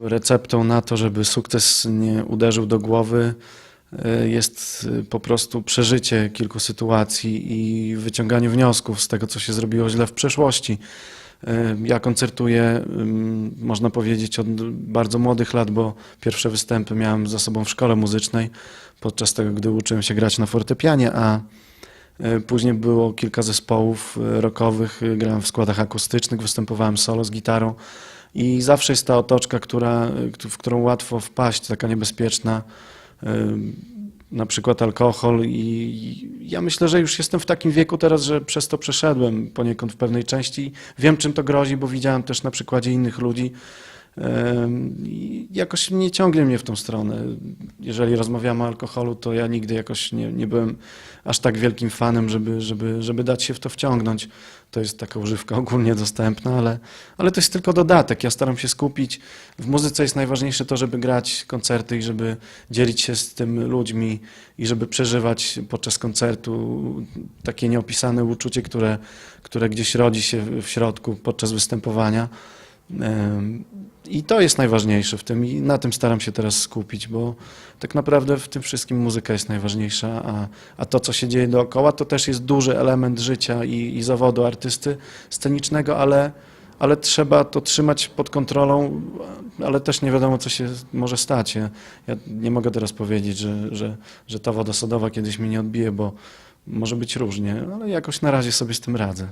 Receptą na to, żeby sukces nie uderzył do głowy, y, jest y, po prostu przeżycie kilku sytuacji i wyciąganie wniosków z tego, co się zrobiło źle w przeszłości. Y, Ja koncertuję, można powiedzieć, od bardzo młodych lat, bo pierwsze występy miałem za sobą w szkole muzycznej, podczas tego, gdy uczyłem się grać na fortepianie, a później było kilka zespołów rockowych, grałem w składach akustycznych, występowałem solo z gitarą. I zawsze jest ta otoczka, która, w którą łatwo wpaść, taka niebezpieczna, na przykład alkohol. I ja myślę, że już jestem w takim wieku teraz, że przez to przeszedłem poniekąd w pewnej części. Wiem, czym to grozi, bo widziałem też na przykładzie innych ludzi. I jakoś nie ciągnie mnie w tą stronę. Jeżeli rozmawiamy o alkoholu, to ja nigdy jakoś nie, nie byłem aż tak wielkim fanem, żeby, żeby, żeby dać się w to wciągnąć. To jest taka używka ogólnie dostępna, ale, ale to jest tylko dodatek. Ja staram się skupić. W muzyce jest najważniejsze to, żeby grać koncerty i żeby dzielić się z tym ludźmi i żeby przeżywać podczas koncertu takie nieopisane uczucie, które, które gdzieś rodzi się w środku podczas występowania. I to jest najważniejsze w tym i na tym staram się teraz skupić, bo tak naprawdę w tym wszystkim muzyka jest najważniejsza, a, a to, co się dzieje dookoła, to też jest duży element życia i, i zawodu artysty scenicznego, ale, ale trzeba to trzymać pod kontrolą, ale też nie wiadomo, co się może stać. Ja, ja nie mogę teraz powiedzieć, że, że, że ta woda sodowa kiedyś mnie nie odbije, bo może być różnie, ale jakoś na razie sobie z tym radzę.